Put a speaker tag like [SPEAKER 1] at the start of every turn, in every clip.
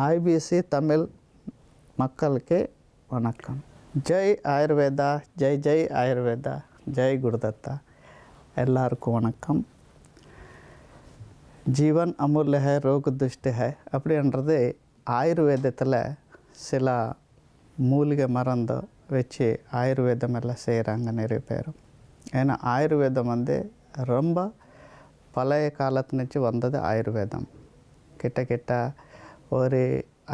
[SPEAKER 1] IBC Tamil மக்களுக்கு வணக்கம். ஜெய் ஆயுர்வேதா ஜெய் ஜெய் ஆயுர்வேதா ஜெய் குருதத்தா. எல்லாருக்கும் வணக்கம். ஜீவன் அமுல்ல ஹை ரோக துஷ்டி ஹை அப்படின்றது ஆயுர்வேதத்தில் சில மூலிகை மருந்து வச்சு ஆயுர்வேதம் எல்லாம் செய்கிறாங்க நிறைய பேர். ஏன்னா ஆயுர்வேதம் வந்து ரொம்ப பழைய காலத்து வந்தது ஆயுர்வேதம். கிட்ட கிட்ட ஒரு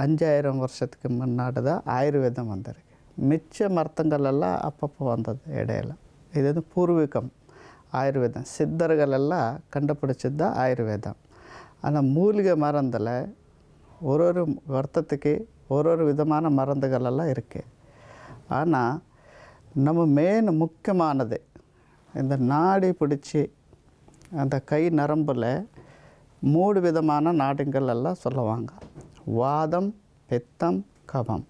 [SPEAKER 1] அஞ்சாயிரம் வருஷத்துக்கு முன்னாடி தான் ஆயுர்வேதம் வந்திருக்கு. மிச்ச மருத்துங்களெல்லாம் அப்பப்போ வந்தது இடையில. இது வந்து பூர்வீகம் ஆயுர்வேதம். சித்தர்கள் எல்லாம் கண்டுபிடிச்சது தான் ஆயுர்வேதம். ஆனால் மூலிகை மருந்தில் ஒரு ஒரு வருத்தத்துக்கு ஒரு ஒரு விதமான மருந்துகளெல்லாம் இருக்குது ஆனால் நம்ம மெயின் முக்கியமானது இந்த நாடி பிடிச்சி அந்த கை நரம்பில் மூணு விதமான நாடுங்கள் எல்லாம் சொல்லுவாங்க. வாதம் பித்தம் கபம்.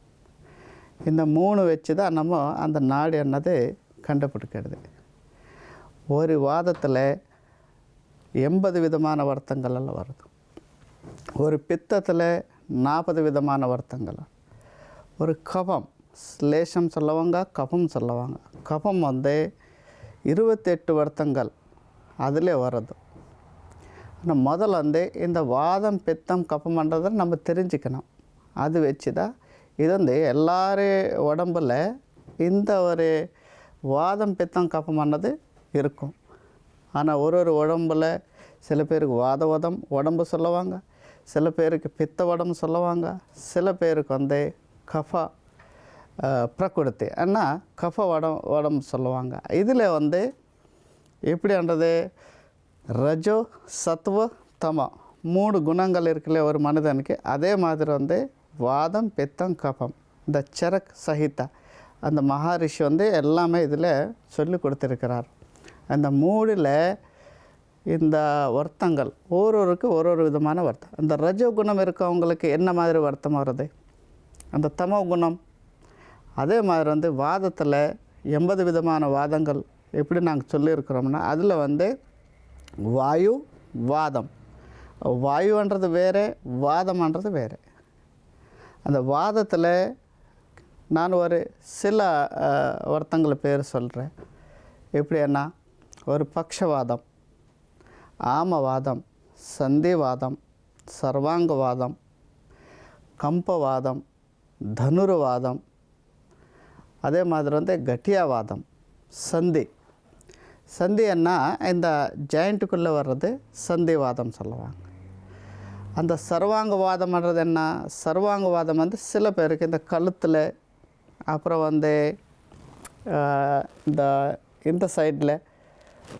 [SPEAKER 1] இந்த மூணு வச்சு தான் நம்ம அந்த நாடு என்னது கண்டுபிடிக்கிறது. ஒரு வாதத்தில் எண்பது விதமான வருத்தங்கள் எல்லாம் வருது. ஒரு பித்தத்தில் நாற்பது விதமான வருத்தங்கள். ஒரு கபம் ஸ்லேஷம் சொல்லுவாங்க கபம் சொல்லுவாங்க. கபம் வந்து இருபத்தெட்டு வருத்தங்கள் அதிலே வருது. ஆனால் முதல்ல வந்து இந்த வாதம் பித்தம் கப்பம்ன்றதை நம்ம தெரிஞ்சுக்கணும். அது வச்சு தான் இது வந்து எல்லாரு உடம்புல இந்த ஒரு வாதம் பித்தம் கப்பமானது இருக்கும். ஆனால் ஒரு ஒரு உடம்புல சில பேருக்கு வாதவதம் உடம்பு சொல்லுவாங்க சில பேருக்கு பித்த உடம்பு சொல்லுவாங்க சில பேருக்கு வந்து கஃபா அஹ், பிரகிருதி ஆனால் கஃப உடம் உடம்பு சொல்லுவாங்க. இதில் வந்து எப்படின்றது ரஜோ சத்துவ தமம் மூணு குணங்கள் இருக்கல ஒரு மனிதனுக்கு. அதே மாதிரி வந்து வாதம் பித்தம் கபம். இந்த சரக் சஹிதா அந்த மகாரிஷி வந்து எல்லாமே இதில் சொல்லி கொடுத்துருக்கிறார். அந்த மூடில் இந்த வருத்தங்கள் ஒருவருக்கு ஒரு ஒரு விதமான வருத்தம். அந்த ரஜோ குணம் இருக்கவங்களுக்கு என்ன மாதிரி வருத்தம் வருது? அந்த தமோ குணம். அதே மாதிரி வந்து வாதத்தில் எண்பது விதமான வாதங்கள் எப்படி நாங்கள் சொல்லியிருக்கிறோம்னா அதில் வந்து வாயு வாதம். வாயுன்றது வேறு வாதம்ன்றது வேறு. அந்த வாதத்தில் நான் ஒரு சில ஒருத்தங்களை பேர் சொல்கிறேன் எப்படின்னா ஒரு பக்ஷவாதம் ஆமவாதம் சந்திவாதம் சர்வாங்கவாதம் கம்பவாதம் தனுர்வாதம் அதே மாதிரி வந்து கட்டியாவாதம் சந்தி. சந்தின்னா இந்த ஜாயிண்ட்டுக்குள்ளே வர்றது சந்திவாதம் சொல்லுவாங்க. அந்த சர்வாங்கவாதம்ன்றது என்ன? சர்வாங்கவாதம் வந்து சில பேருக்கு இந்த கழுத்தில் அப்புறம் வந்து இந்த இந்த சைடில்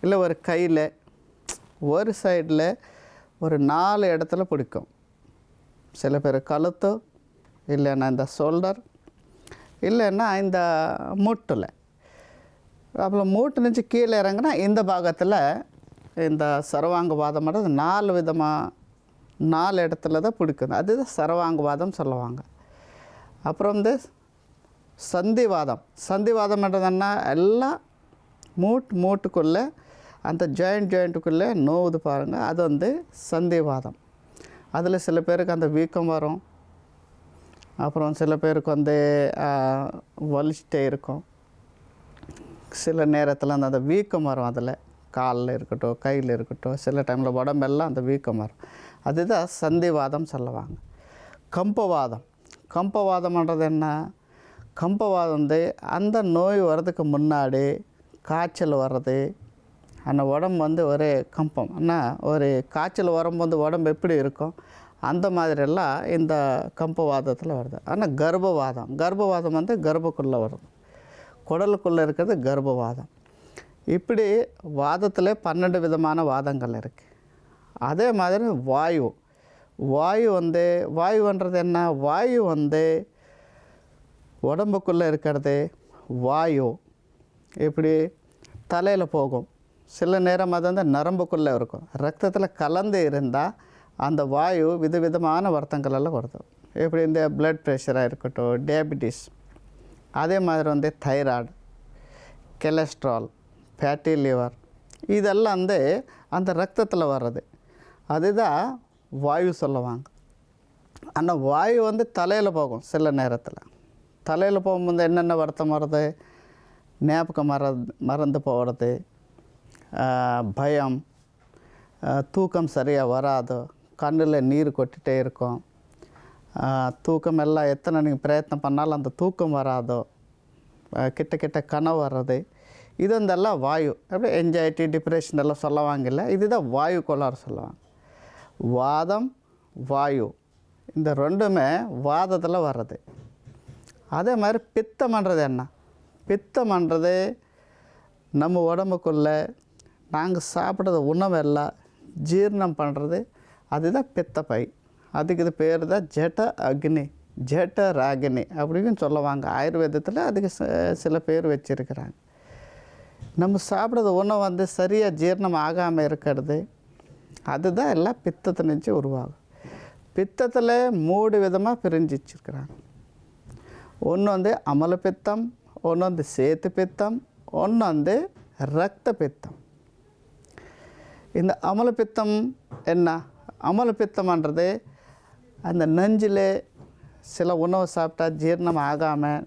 [SPEAKER 1] இல்லை ஒரு கையில் ஒரு சைடில் ஒரு நாலு இடத்துல பிடிக்கும். சில பேர் கழுத்து இல்லைன்னா இந்த ஷோல்டர் இல்லைன்னா இந்த முட்டில். அப்புறம் மூட்டு నుంచి கீழே இறங்குனா இந்த பாகத்தில் இந்த சர்வாங்கவாதம்ன்றது நாலு விதமாக நாலு இடத்துல தான் பிடிக்குது. அதுதான் சர்வாங்கவாதம் சொல்லுவாங்க. அப்புறம் வந்து சந்திவாதம். சந்திவாதம்ன்றதுன்னா எல்லாம் மூட் மூட்டுக்குள்ளே அந்த ஜாயிண்ட் ஜாயிண்ட்டுக்குள்ளே நோவுது பாருங்கள் அது வந்து சந்திவாதம். அதில் சில பேருக்கு அந்த வீக்கம் வரும். அப்புறம் சில பேருக்கு வந்து வலிச்சுட்டே வலிச்சிட்டே இருக்கும். சில நேரத்தில் அந்த அந்த வீக்கம் வரும் அதில். காலில் இருக்கட்டும் கையில் இருக்கட்டும் சில டைமில் உடம்பெல்லாம் அந்த வீக்கம் வரும். அதுதான் சந்திவாதம் சொல்லுவாங்க. கம்பவாதம். கம்பவாதம்ன்றது என்ன? கம்பவாதம் வந்து அந்த நோய் வர்றதுக்கு முன்னாடி காய்ச்சல் வர்றது. அந்த உடம்பு வந்து ஒரே கம்பம். ஆனால் ஒரு காய்ச்சல் வரும்போது உடம்பு எப்படி இருக்கும்? அந்த மாதிரியெல்லாம் இந்த கம்பவாதத்தில் வருது. ஆனால் கர்ப்பவாதம். கர்ப்பவாதம் வந்து கர்ப்பக்குள்ளே வருது. குடலுக்குள்ளே இருக்கிறது கர்ப்பவாதம். இப்படி வாதத்தில் பன்னெண்டு விதமான வாதங்கள் இருக்குது அதே மாதிரி வாயு. வாயு வந்து வாயுன்றது என்ன? வாயு வந்து உடம்புக்குள்ளே இருக்கிறது வாயு. இப்படி தலையில் போகும். சில நேரம் அது வந்து நரம்புக்குள்ளே இருக்கும். ரத்தத்தில் கலந்து இருந்தால் அந்த வாயு விதவிதமான வருத்தங்கள் எல்லாம் வருது. இப்படி இந்த பிளட் ப்ரெஷராக இருக்கட்டும் டயபிட்டிஸ் அதே மாதிரி வந்து தைராய்டு கெலஸ்ட்ரால் ஃபேட்டி லிவர் இதெல்லாம் வந்து அந்த ரத்தத்தில் வர்றது. அதுதான் வாயு சொல்லுவாங்க. அந்த வாயு வந்து தலையில் போகும் சில நேரத்தில். தலையில் போகும்போது என்னென்ன வருத்தம் வருது? ஞாபகம் மற மறந்து போகிறது. பயம். தூக்கம் சரியாக வராது. கண்ணில் நீர் கொட்டிகிட்டே இருக்கும். தூக்கம் எல்லாம் எத்தனை நீங்கள் பிரயத்னம் பண்ணாலும் அந்த தூக்கம் வராதோ கிட்ட கிட்ட கனவு வர்றது இது வந்தெல்லாம் வாயு. அப்படியே என்ஜைட்டி டிப்ரெஷன் எல்லாம் சொல்லுவாங்கல்ல இதுதான் வாயு கோளாறு சொல்லுவாங்க. வாதம் வாயு. இந்த ரெண்டுமே வாதத்தில் வர்றது. அதே மாதிரி பித்தம்ன்றது என்ன? பித்தம்ன்றது நம்ம உடம்புக்குள்ளே நாங்கள் சாப்பிட்றது உணவெல்லாம் ஜீரணம் பண்ணுறது அதுதான் பித்தப்பை. அதுக்கு இது பேர் தான் ஜெட அக்னி ஜெட ராகினி அப்படின்னு சொல்லுவாங்க. ஆயுர்வேதத்தில் அதுக்கு ச- சில பேர் வச்சுருக்கிறாங்க. நம்ம சாப்பிட்றது உணவு வந்து சரியாக ஜீரணம் ஆகாமல் இருக்கிறது. அதுதான் எல்லாம் பித்தத்தை நினச்சி உருவாகும். பித்தத்தில் மூணு விதமாக பிரிஞ்சு வச்சுருக்கிறாங்க. ஒன்று வந்து அமல பித்தம் ஒன்று வந்து சேத்து பித்தம் ஒன்று வந்து ரத்த பித்தம். இந்த அமல பித்தம் என்ன? அமல பித்தம்ன்றது அந்த நஞ்சில் சில உணவு சாப்பிட்டா ஜீரணம் ஆகாமல்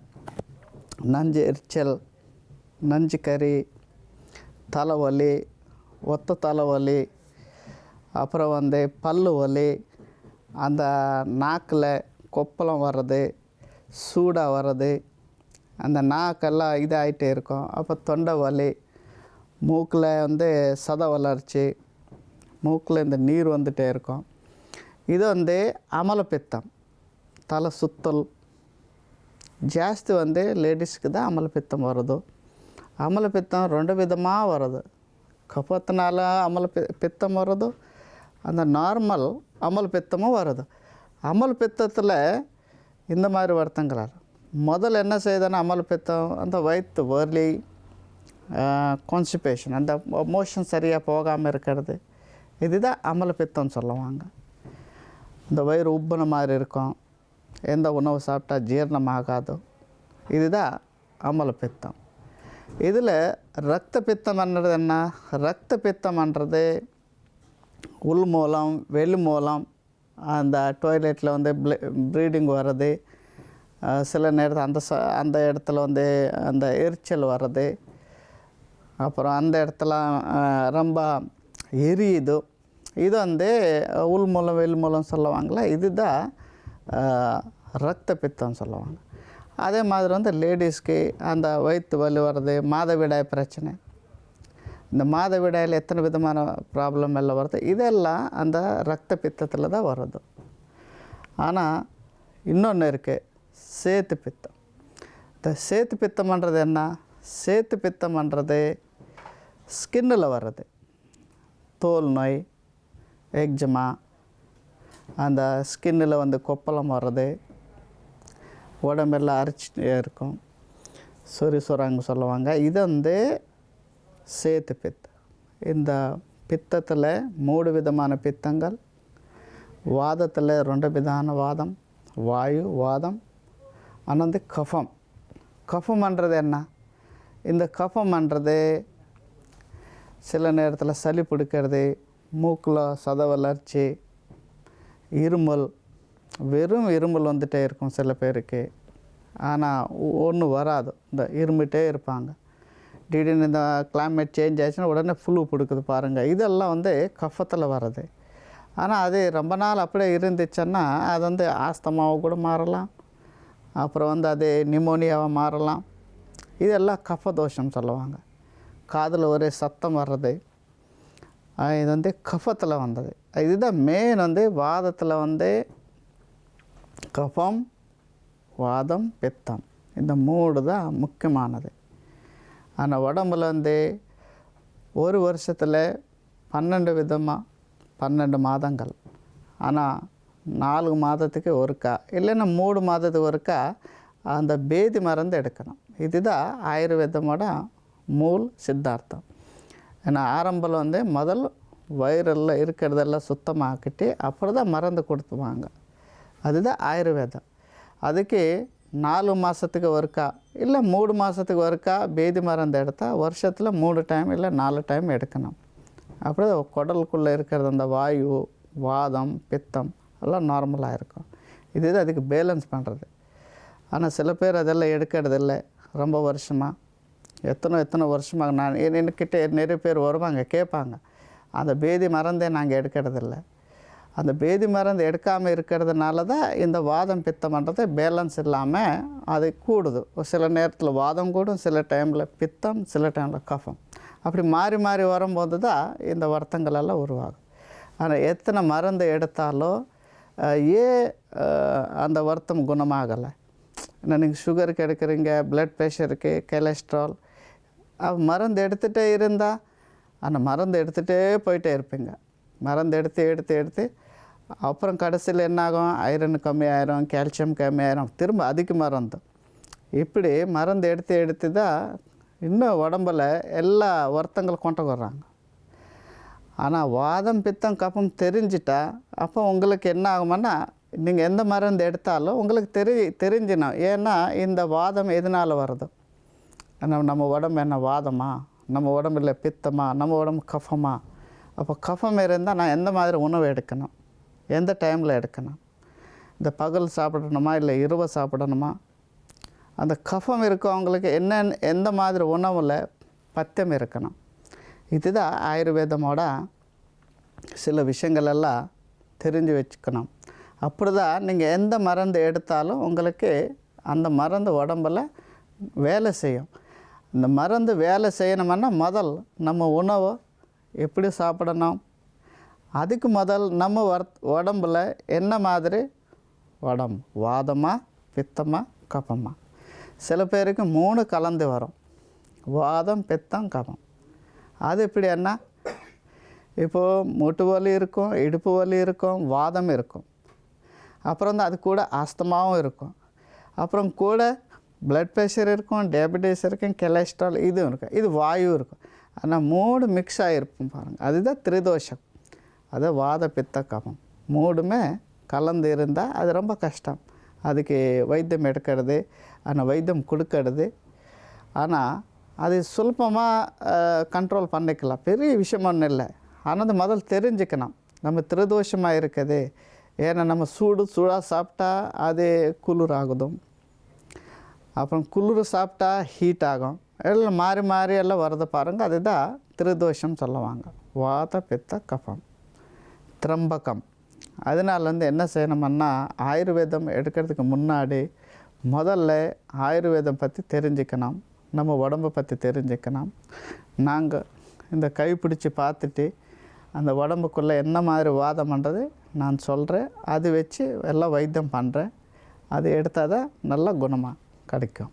[SPEAKER 1] நஞ்சு எரிச்சல் நஞ்சு கறி தலைவலி ஒத்த தலைவலி அப்புறம் வந்து பல்லு வலி அந்த நாக்கில் கொப்பளம் வர்றது சூடாக வர்றது அந்த நாக்கெல்லாம் இதாகிட்டே இருக்கும். அப்போ தொண்டை வலி மூக்கில் வந்து சத வளர்ச்சி மூக்கில் இந்த நீர் வந்துகிட்டே இருக்கும். இது வந்து ಅಮಲಪಿತ್ತ தலை சுத்தல். ஜாஸ்தி வந்து லேடிஸ்க்கு தான் அமலப்பித்தம் வருது. அமலப்பித்தம் ரெண்டு விதமாக வருது. கபத்தினால அமல பித்தம் வருது. அந்த நார்மல் அமல் வருது. அமல் பித்தத்தில் இந்த மாதிரி வருத்தங்கிறார் முதல்ல என்ன செய்யுதுன்னா அமல்பித்தம் அந்த வயிற்று வேர்லி கான்சிபேஷன் அந்த மோஷன் சரியாக போகாமல் இருக்கிறது. இதுதான் அமல் சொல்லுவாங்க. இந்த வயிறு உப்புன மாதிரி இருக்கும். எந்த உணவு சாப்பிட்டா ஜீரணம் ஆகாதோ இதுதான் அமல பித்தம். இதில் ரத்த பித்தம்ன்றது என்ன? ரத்த பித்தம்ன்றது உள் மூலம் வெளி மூலம் அந்த டாய்லெட்டில் வந்து ப்ளீடிங் வர்றது சில நேரத்தில் அந்த ச அந்த இடத்துல வந்து அந்த எரிச்சல் வர்றது அப்புறம் அந்த இடத்துல ரொம்ப எரியுது இது வந்து உள் மூலம் வெளி மூலம் சொல்லுவாங்களா இதுதான் ரத்த பித்தம் சொல்லுவாங்க. அதே மாதிரி வந்து லேடிஸ்க்கு அந்த வயிற்று வலி வர்றது மாதவிடாய் பிரச்சனை. இந்த மாதவிடாயில் எத்தனை விதமான ப்ராப்ளம் எல்லாம் வருது? இதெல்லாம் அந்த ரத்த பித்தத்தில் தான் வருது. ஆனால் இன்னொன்று இருக்குது சேத்து பித்தம். இந்த சேத்து பித்தம்ன்றது என்ன? சேத்து பித்தம்ன்றது ஸ்கின்னில் வர்றது. தோல் நோய் எக்ஜமா அந்த ஸ்கின்னில் வந்து கொப்பளம் வர்றது உடம்பெல்லாம் அரைச்சிட்டே இருக்கும். சொறி சொறாங்க சொல்லுவாங்க. இது வந்து சேத்து பித்தம் இந்த பித்தத்தில் மூணு விதமான பித்தங்கள். வாதத்தில் ரெண்டு விதமான வாதம். வாயு வாதம். ஆனால் வந்து கஃபம். கஃபம்ன்றது என்ன? இந்த கஃபம்ன்றது சில நேரத்தில் சளி பிடிக்கிறது மூக்கில் சத வளர்ச்சி இருமல் வெறும் இருமல் வந்துகிட்டே இருக்கும் சில பேருக்கு. ஆனால் ஒன்றும் வராது. இந்த இருமிட்டே இருப்பாங்க. திடீர்னு இந்த கிளைமேட் சேஞ்ச் ஆச்சுன்னா உடனே ஃப்ளூ பிடிக்குது பாருங்கள் இதெல்லாம் வந்து கஃபத்தில் வர்றது. ஆனால் அது ரொம்ப நாள் அப்படியே இருந்துச்சுன்னா அது வந்து ஆஸ்தமாவாக கூட மாறலாம். அப்புறம் வந்து அது நிமோனியாவாக மாறலாம். இதெல்லாம் கஃப தோஷம் சொல்லுவாங்க. காதில் ஒரே சத்தம் வர்றது. இது வந்து கஃபத்தில் வந்தது. இதுதான் மெயின் வந்து வாதத்தில் வந்து கஃபம் வாதம் பித்தம். இந்த மூடு தான் முக்கியமானது. ஆனால் உடம்புல வந்து ஒரு வருஷத்தில் பன்னெண்டு விதமாக பன்னெண்டு மாதங்கள். ஆனால் நாலு மாதத்துக்கு ஒருக்கா இல்லைன்னா மூணு மாதத்துக்கு ஒருக்கா அந்த பேதி மருந்து எடுக்கணும். இதுதான் ஆயுர்வேதமோட மூல் சித்தார்த்தம். ஏன்னா ஆரம்பத்தில் வந்து முதல் வயிறில் இருக்கிறதெல்லாம் சுத்தமாக்கிட்டு அப்புறம் தான் மருந்து கொடுத்துவாங்க. அதுதான் ஆயுர்வேதம். அதுக்கு நாலு மாதத்துக்கு ஒருக்கா இல்லை மூணு மாதத்துக்கு ஒருக்கா பேதி மருந்து எடுத்தால் வருஷத்தில் மூணு டைம் இல்லை நாலு டைம் எடுக்கணும். அப்படி குடலுக்குள்ளே இருக்கிறது அந்த வாயு வாதம் பித்தம் எல்லாம் நார்மலாக இருக்கும். இது அதுக்கு பேலன்ஸ் பண்ணுறது ஆனால் சில பேர் அதெல்லாம் எடுக்கிறதில்ல. ரொம்ப வருஷமாக எத்தனை எத்தனை வருஷமாக நான் என்கிட்ட நிறைய பேர் வருவாங்க கேட்பாங்க. அந்த பேதி மருந்தே நாங்கள் எடுக்கிறதில்ல. அந்த பேதி மருந்து எடுக்காமல் இருக்கிறதுனால தான் இந்த வாதம் பித்தம்ன்றது பேலன்ஸ் இல்லாமல் அது கூடுது. சில நேரத்தில் வாதம் கூடும் சில டைமில் பித்தம் சில டைமில் கஃபம். அப்படி மாறி மாறி வரும்போது தான் இந்த வருத்தங்கள் எல்லாம் உருவாகும். ஆனால் எத்தனை மருந்து எடுத்தாலும் ஏன் அந்த வருத்தம் குணமாகலை. என்ன நீங்கள் சுகருக்கு எடுக்கிறீங்க ப்ளட் ப்ரெஷருக்கு கொலஸ்ட்ரால் மருந்து எடுத்துகிட்டே இருந்தால் அந்த மருந்து எடுத்துகிட்டே போயிட்டே இருப்பீங்க. மருந்து எடுத்து எடுத்து எடுத்து. அப்புறம் கடைசியில் என்னாகும்? ஐரன் கம்மியாயிரும் கால்சியம் கம்மியாயிரும். திரும்ப அதிக மருந்து. இப்படி மருந்து எடுத்து எடுத்து தான் இன்னும் உடம்புல எல்லா வருத்தங்களும் கொண்டு வர்றாங்க. ஆனால் வாதம் பித்தம் கஃபம் தெரிஞ்சிட்டா அப்போ உங்களுக்கு என்ன ஆகும்னா நீங்கள் எந்த மருந்து எடுத்தாலும் உங்களுக்கு தெரி தெரிஞ்சினோம் ஏன்னா இந்த வாதம் எதனால் வருது? நம்ம நம்ம உடம்பு என்ன வாதமா? நம்ம உடம்புல பித்தமா? நம்ம உடம்பு கஃபமா? அப்போ கஃபம் இருந்தால் நான் எந்த மாதிரி உணவு எடுக்கணும்? எந்த டைமில் எடுக்கணும்? இந்த பகல் சாப்பிடணுமா? இல்லை இரவு சாப்பிடணுமா? அந்த கஃபம் இருக்கவங்களுக்கு என்ன எந்த மாதிரி உணவில் பத்தியம் இருக்கணும்? இதுதான் ஆயுர்வேதமோட சில விஷயங்கள் எல்லாம் தெரிஞ்சு வச்சுக்கணும். அப்படி தான் நீங்கள் எந்த மருந்து எடுத்தாலும் உங்களுக்கு அந்த மருந்து உடம்பில் வேலை செய்யும். இந்த மருந்து வேலை செய்யணும்னா முதல் நம்ம உணவை எப்படி சாப்பிடணும்? அதுக்கு முதல் நம்ம வர் உடம்புல என்ன மாதிரி? உடம்பு வாதமா பித்தமாக கபமா? சில பேருக்கு மூணு கலந்து வரும். வாதம் பித்தம் கபம். அது எப்படி என்ன இப்போது மூட்டு வலி இருக்கும் இடுப்பு வலி இருக்கும் வாதம் இருக்கும். அப்புறம் வந்து அது கூட ஆஸ்தமாவும் இருக்கும். அப்புறம் கூட பிளட் ப்ரெஷர் இருக்கும் டயபெட்டிஸ் இருக்கும் கொலஸ்ட்ரால் இதுவும் இருக்கும். இது வாயு இருக்கும். ஆனால் மூணு மிக்ஸ் ஆகிருக்கும் பாருங்கள் அதுதான் திரிதோஷம். அது வாத பித்த கபம் மூணுமே கலந்து இருந்தால் அது ரொம்ப கஷ்டம். அதுக்கு வைத்தியம் எடுக்கிறது அந்த வைத்தியம் கொடுக்கறது. ஆனால் அது சுலபமாக கண்ட்ரோல் பண்ணிக்கலாம். பெரிய விஷயம் ஒன்றும் இல்லை. ஆனால் அது முதல் தெரிஞ்சுக்கணும். நம்ம திருதோஷமாக இருக்குது. ஏன்னா நம்ம சூடு சூடாக சாப்பிட்டா அது குளிர் ஆகுதும் அப்புறம் குளிர் சாப்பிட்டா ஹீட் ஆகும். எல்லாம் மாறி மாறி எல்லாம் வரது பாருங்கள் அதுதான் திருதோஷம் சொல்லுவாங்க. வாத பித்த கஃபம் திரம்பகம். அதனால வந்து என்ன செய்யணும்னா ஆயுர்வேதம் எடுக்கிறதுக்கு முன்னாடி முதல்ல ஆயுர்வேதம் பற்றி தெரிஞ்சுக்கணும். நம்ம உடம்பை பற்றி தெரிஞ்சுக்கணும். நாங்கள் இந்த கை பிடிச்சி பார்த்துட்டு அந்த உடம்புக்குள்ளே என்ன மாதிரி வாதம் பண்ணுறது நான் சொல்கிறேன் அது வச்சு எல்லாம் வைத்தியம் பண்ணுறேன் அது எடுத்தால் தான் நல்ல குணமாக கிடைக்கும்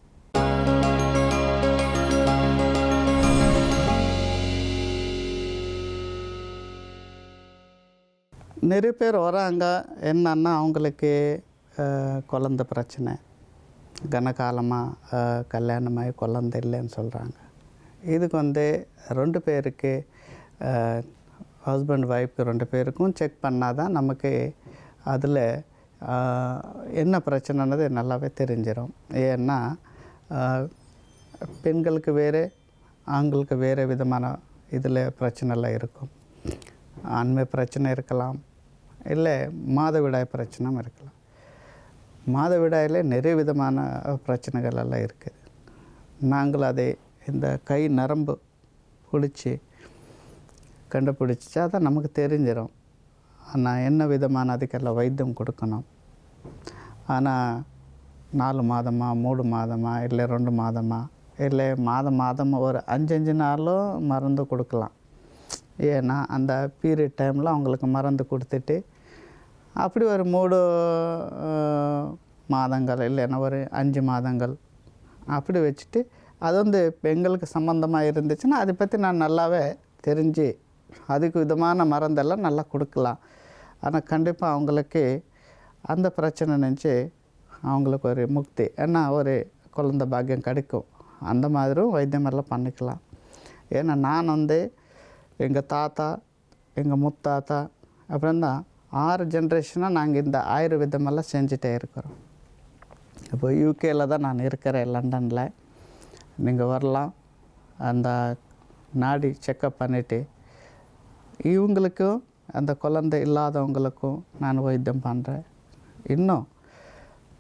[SPEAKER 1] நிறைய பேர் வராங்க. என்னன்னா அவங்களுக்கு குழந்த பிரச்சனை. கனகாலமாக கல்யாணமாகி குழந்த இல்லைன்னு சொல்கிறாங்க இதுக்கு வந்து ரெண்டு பேருக்கு ஹஸ்பண்ட் ஒய்ஃப்க்கு ரெண்டு பேருக்கும் செக் பண்ணால் தான் நமக்கு அதில் என்ன பிரச்சனைனது நல்லாவே தெரிஞ்சிடும் ஏன்னா பெண்களுக்கு வேறு ஆண்களுக்கு வேறு விதமான இதில் பிரச்சனைலாம் இருக்கும். ஆண்மை பிரச்சனை இருக்கலாம் இல்லை மாதவிடாய் பிரச்சனையும் இருக்கலாம். மாதவிடாயில் நிறைய விதமான பிரச்சனைகள் எல்லாம் இருக்குது நாங்கள் அதை இந்த கை நரம்பு பிடிச்சி கண்டுபிடிச்சா தான் நமக்கு தெரிஞ்சிடும் ஆனால் என்ன விதமான அதுக்கெல்லாம் வைத்தியம் கொடுக்கணும்? ஆனால் நாலு மாதமா மூணு மாதமா இல்லை ரெண்டு மாதமாக இல்லை மாதம் மாதம் ஒரு அஞ்சு அஞ்சு நாளும் மருந்து கொடுக்கலாம். ஏன்னா அந்த பீரியட் டைமில் அவங்களுக்கு மருந்து கொடுத்துட்டு அப்படி ஒரு மூணு மாதங்கள் இல்லைன்னா ஒரு அஞ்சு மாதங்கள் அப்படி வச்சுட்டு அது வந்து பெண்களுக்கு சம்மந்தமாக இருந்துச்சுன்னா அதை பற்றி நான் நல்லாவே தெரிஞ்சு அதுக்கு விதமான மருந்தெல்லாம் நல்லா கொடுக்கலாம். ஆனால் கண்டிப்பாக அவங்களுக்கு அந்த பிரச்சனை நினச்சி அவங்களுக்கு ஒரு முக்தி. ஏன்னா ஒரு குழந்த பாக்கியம் கிடைக்கும். அந்த மாதிரியும் வைத்தியம் எல்லாம் பண்ணிக்கலாம். ஏன்னா நான் வந்து எங்கள் தாத்தா எங்கள் முத்தாத்தா அப்புறம் தான் ஆறு ஜென்ரேஷனாக நாங்கள் இந்த ஆயுர்வேதமெல்லாம் செஞ்சுட்டே இருக்கிறோம். இப்போ யூகேயில் தான் நான் இருக்கிறேன் லண்டனில். நீங்கள் வரலாம். அந்த நாடி செக்கப் பண்ணிவிட்டு இவங்களுக்கும் அந்த குழந்தை இல்லாதவங்களுக்கும் நான் வைத்தியம் பண்ணுறேன் இன்னும்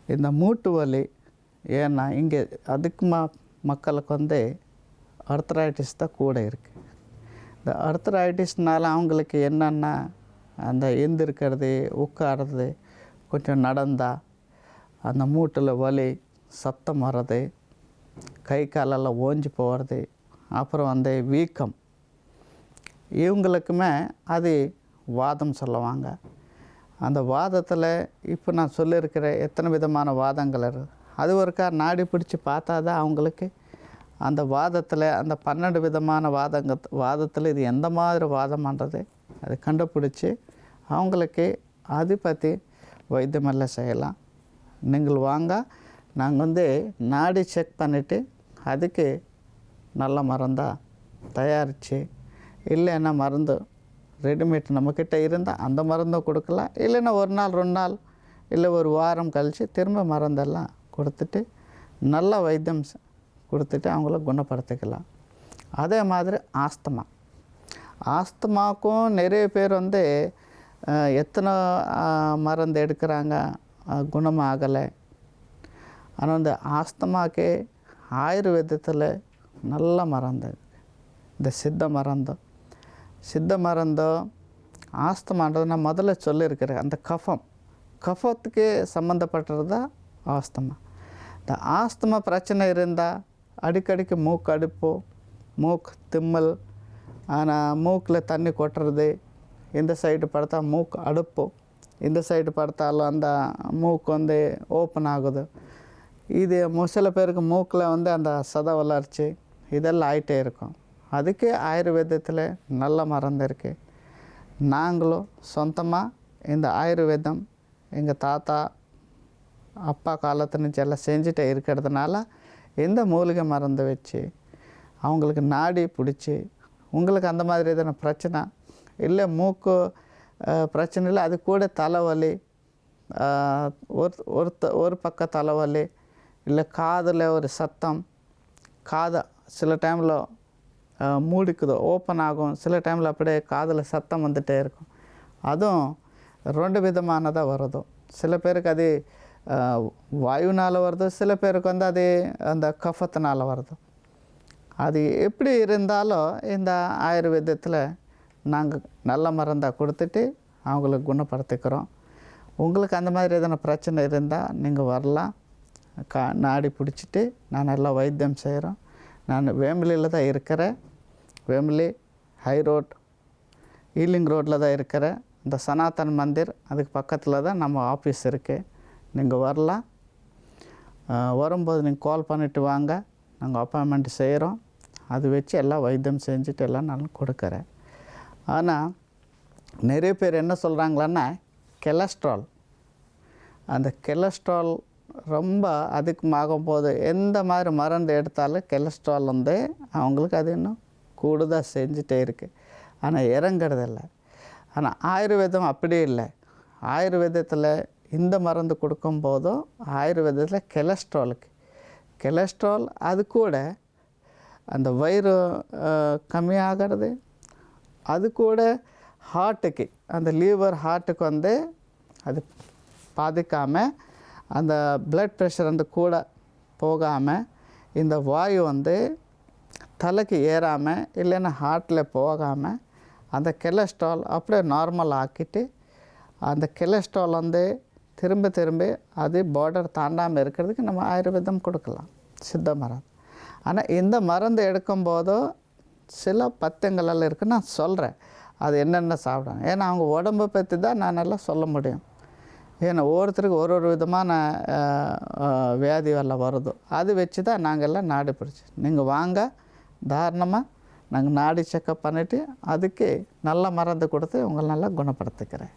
[SPEAKER 1] இந்த மூட்டு வலி ஏன்னா இங்கே அதிகமாக மக்களுக்கு வந்து அர்த்தரைட்டிஸ் தான் கூட இருக்குது இந்த அர்த்தரைட்டிஸ்னால் அவங்களுக்கு என்னென்னா அந்த எழுந்திருக்கிறது உட்காறது கொஞ்சம் நடந்தா அந்த மூட்டில் வலி சத்தம் வர்றது கை காலெல்லாம் ஓஞ்சி போகிறது அப்புறம் வந்து வீக்கம். இவங்களுக்குமே அது வாதம் சொல்லுவாங்க. அந்த வாதத்தில் இப்போ நான் சொல்லியிருக்கிற எத்தனை விதமான வாதங்கள் இருக்குது அது ஒருக்கா நாடி பிடிச்சி பார்த்தா தான் அவங்களுக்கு? அந்த வாதத்தில் அந்த பன்னெண்டு விதமான வாதங்க வாதத்தில் இது எந்த மாதிரி வாதம்ன்றது அது கண்டுபிடிச்சி அவங்களுக்கு அது பற்றி வைத்தியமெல்லாம் செய்யலாம். நீங்கள் வாங்க நாங்கள் வந்து நாடி செக் பண்ணிவிட்டு அதுக்கு நல்ல மருந்தாக தயாரித்து இல்லைன்னா மருந்து ரெடிமேட் நம்மக்கிட்ட இருந்தால் அந்த மருந்தும் கொடுக்கலாம் இல்லைன்னா ஒரு நாள் ரெண்டு நாள் இல்லை ஒரு வாரம் கழித்து திரும்ப மருந்தெல்லாம் கொடுத்துட்டு நல்ல வைத்தியம் கொடுத்துட்டு அவங்கள குணப்படுத்திக்கலாம். அதே மாதிரி ஆஸ்துமா. ஆஸ்துமாக்கும் நிறைய பேர் வந்து எத்தனை மருந்து எடுக்கிறாங்க? குணமாகலை. ஆனால் இந்த ஆஸ்துமாக்கே ஆயுர்வேதத்தில் நல்ல மருந்து. இந்த சித்த மருந்து சித்த மருந்தோ ஆஸ்தமான்றது நான் முதல்ல சொல்லியிருக்கிறேன். அந்த கஃபம். கஃபத்துக்கு சம்மந்தப்பட்டது தான் ஆஸ்தமா. இந்த ஆஸ்தமா பிரச்சனை இருந்தால் அடிக்கடிக்கு மூக்கு அடுப்பு மூக்கு திம்மல் ஆனால் மூக்கில் தண்ணி கொட்டுறது இந்த சைடு படுத்தா மூக்கு அடுப்பு இந்த சைடு படுத்தாலும் அந்த மூக்கு வந்து ஓப்பன் ஆகுது. இது சில பேருக்கு மூக்கில் வந்து அந்த சத வளர்ச்சி இதெல்லாம் ஆயிட்டே இருக்கும். அதுக்கு ஆயுர்வேதத்தில் நல்ல மருந்து இருக்குது நாங்களும் சொந்தமாக இந்த ஆயுர்வேதம் எங்கள் தாத்தா அப்பா காலத்து నుంచి எல்லாம் செஞ்சுட்டே இருக்கிறதுனால இந்த மூலிகை மருந்து வச்சு அவங்களுக்கு நாடி பிடிச்சி உங்களுக்கு அந்த மாதிரி எதனா பிரச்சனை? இல்லை மூக்கு பிரச்சனை இல்லை அது கூட தலைவலி ஒரு ஒரு ஒரு பக்க தலைவலி இல்லை காதில் ஒரு சத்தம் காதை சில டைமில் மூடிக்குதோ ஓப்பன் ஆகும். சில டைமில் அப்படியே காதில் சத்தம் வந்துகிட்டே இருக்கும். அதுவும் ரெண்டு விதமானதாக வருது. சில பேருக்கு அது வாயுனால் வருது சில பேருக்கு வந்து அது அந்த கஃபத்தினால் வருது. அது எப்படி இருந்தாலும் இந்த ஆயுர்வேதத்தில் நாங்கள் நல்ல மருந்தாக கொடுத்துட்டு அவங்களுக்கு குணப்படுத்திக்கிறோம். உங்களுக்கு அந்த மாதிரி எதனா பிரச்சனை இருந்தால் நீங்கள் வரலாம். கா நாடி பிடிச்சிட்டு நான் நல்லா வைத்தியம் செய்கிறோம் நான் வேம்பலியில் தான் இருக்கிறேன். வெம்லி ஹை ரோட் ஈலிங் ரோட்டில் தான் இருக்கிறேன் இந்த சனாதன் மந்திர் அதுக்கு பக்கத்தில் தான் நம்ம ஆஃபீஸ் இருக்குது நீங்கள் வரலாம். வரும்போது நீங்கள் கால் பண்ணிவிட்டு வாங்க. நாங்கள் அப்பாயின்மெண்ட் செய்கிறோம் அது வச்சு எல்லாம் வைத்தியம் செஞ்சுட்டு எல்லாம் நான் கொடுக்குறேன். ஆனால் நிறைய பேர் என்ன சொல்கிறாங்களான்னா கெலஸ்ட்ரால் அந்த கெலஸ்ட்ரால் ரொம்ப அதிகமாகும் போது எந்த மாதிரி மருந்து எடுத்தாலும் கெலஸ்ட்ரால் வந்து அவங்களுக்கு அது இன்னும் கூடுதல் செஞ்சுட்டே இருக்குது ஆனால் இறங்குறதில்ல ஆனால் ஆயுர்வேதம் அப்படி இல்லை. ஆயுர்வேதத்தில் இந்த மருந்து கொடுக்கும் போதும் ஆயுர்வேதத்தில் கெலஸ்ட்ராலுக்கு கெலஸ்ட்ரால் அது கூட அந்த வயிறு கம்மியாகிறது அது கூட ஹார்ட்டுக்கு அந்த லீவர் ஹார்ட்டுக்கு வந்து அது பாதிக்காமல் அந்த blood ப்ரெஷர் வந்து கூட போகாமல் இந்த வாயு வந்து தலைக்கு ஏறாமல் இல்லைன்னா ஹார்ட்டில் போகாமல் அந்த கெலஸ்ட்ரால் அப்படியே நார்மல் ஆக்கிட்டு அந்த கெலஸ்ட்ரால் வந்து திரும்ப திரும்ப அது பார்டர் தாண்டாமல் இருக்கிறதுக்கு நம்ம ஆயுர்வேதம் கொடுக்கலாம். சித்த மருந்து. ஆனால் இந்த மருந்து எடுக்கும்போதோ சில பத்தியங்களெல்லாம் இருக்குது நான் சொல்கிறேன் அது என்னென்ன சாப்பிடணும். ஏன்னா அவங்க உடம்பை பற்றி தான் நான் நல்லா சொல்ல முடியும். ஏன்னா ஒவ்வொருத்தருக்கு ஒரு ஒரு விதமான வியாதி எல்லாம் வருதோ. அது வச்சு தான் நாங்கள்லாம் நாடு பிடிச்சி. நீங்கள் வாங்க. தாராளமாக நாங்கள் நாடி செக்கப் பண்ணிவிட்டு அதுக்கு நல்ல மருந்து கொடுத்து உங்களை நல்லா குணப்படுத்திக்கிறேன்.